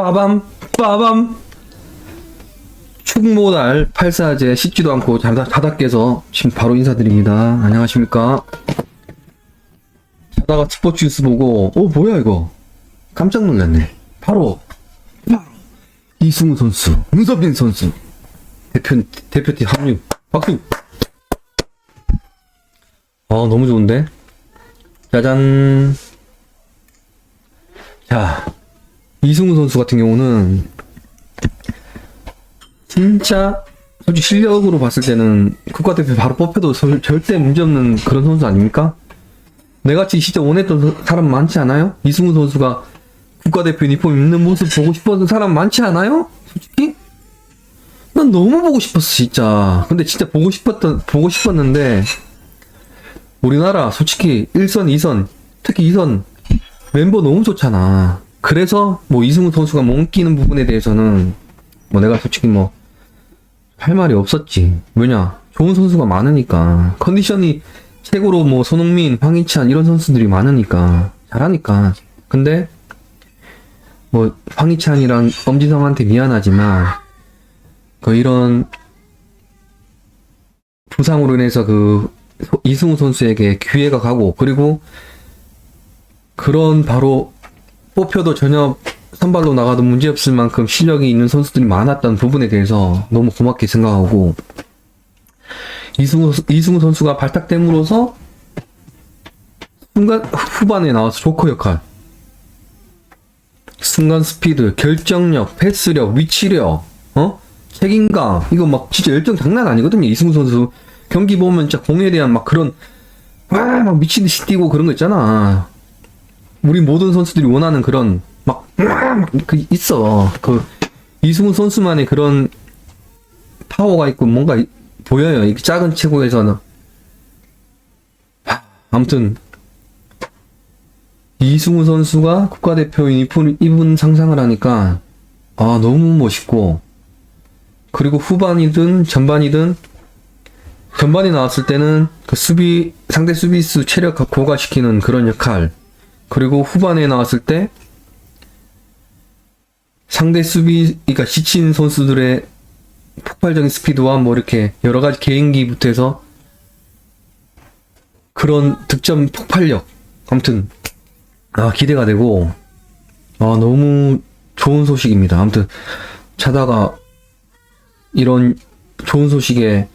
빠밤 빠밤. 축모달 84제 씻지도 않고 자다, 깨서 지금 바로 인사드립니다. 안녕하십니까? 자다가 스포츠 뉴스 보고 어 뭐야 이거? 깜짝 놀랐네. 바로 바로 이승우 선수 문서빈 선수 대표 대표팀 합류. 박수! 어 너무 좋은데? 짜잔. 자 이승우 선수 같은 경우는 진짜 솔직히 실력으로 봤을 때는 국가대표 바로 뽑혀도 설- 절대 문제없는 그런 선수 아닙니까? 내같이 진짜 원했던 서- 사람 많지 않아요? 이승우 선수가 국가대표 유니폼 입는 모습 보고 싶었던 사람 많지 않아요? 솔직히? 난 너무 보고 싶었어 진짜 근데 진짜 보고 싶었던 보고 싶었는데 우리나라 솔직히 1선 2선 특히 2선 멤버 너무 좋잖아. 그래서 뭐 이승우 선수가 못 끼는 부분에 대해서는 뭐 내가 솔직히 뭐 할 말이 없었지. 왜냐? 좋은 선수가 많으니까. 컨디션이 최고로 뭐 손흥민, 황희찬 이런 선수들이 많으니까 잘하니까. 근데 뭐 황희찬이랑 엄지성한테 미안하지만 그 이런 부상으로 인해서 그 소- 이승우 선수에게 기회가 가고 그리고 그런 바로 뽑혀도 전혀 선발로 나가도 문제없을 만큼 실력이 있는 선수들이 많았던 부분에 대해서 너무 고맙게 생각하고 이승우, 이승우 선수가 발탁됨으로써 순간 후반에 나와서 조커 역할. 순간 스피드, 결정력, 패스력, 위치력, 어? 책임감 이거 막 진짜 열정 장난 아니거든요 이승우 선수. 경기 보면 진짜 공에 대한 막 그런 와막 미친 듯이 뛰고 그런 거 있잖아 우리 모든 선수들이 원하는 그런 막, 막그 있어. 그 이승우 선수만의 그런 파워가 있고 뭔가 이- 보여요. 이 작은 체구에서는. 하, 아무튼 이승우 선수가 국가대표 유니폼 입은 상상을 하니까 아 너무 멋있고 그리고 후반이든 전반이든 전반이 나왔을 때는 그 수비 상대 수비수 체력 고가시키는 그런 역할 그리고 후반에 나왔을 때 상대 수비, 그러니까 지친 선수들의 폭발적인 스피드와 뭐 이렇게 여러 가지 개인기부터 해서 그런 득점 폭발력. 아무튼, 아, 기대가 되고, 아, 너무 좋은 소식입니다. 아무튼, 자다가 이런 좋은 소식에,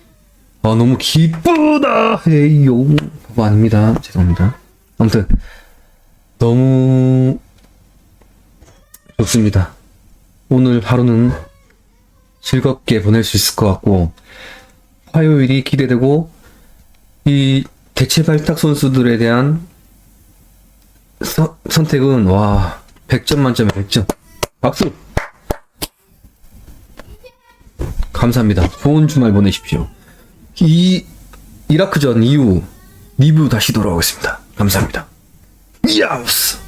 아, 너무 기쁘다! 바보 아닙니다. 죄송합니다. 아무튼, 너무 좋습니다. 오늘 하루는 즐겁게 보낼 수 있을 것 같고, 화요일이 기대되고, 이 대체 발탁 선수들에 대한 서- 선택은, 와, 100점 만점에 100점. 박수! 감사합니다. 좋은 주말 보내십시오. 이, 이라크전 이후 리뷰 다시 돌아오겠습니다. 감사합니다. 야우스!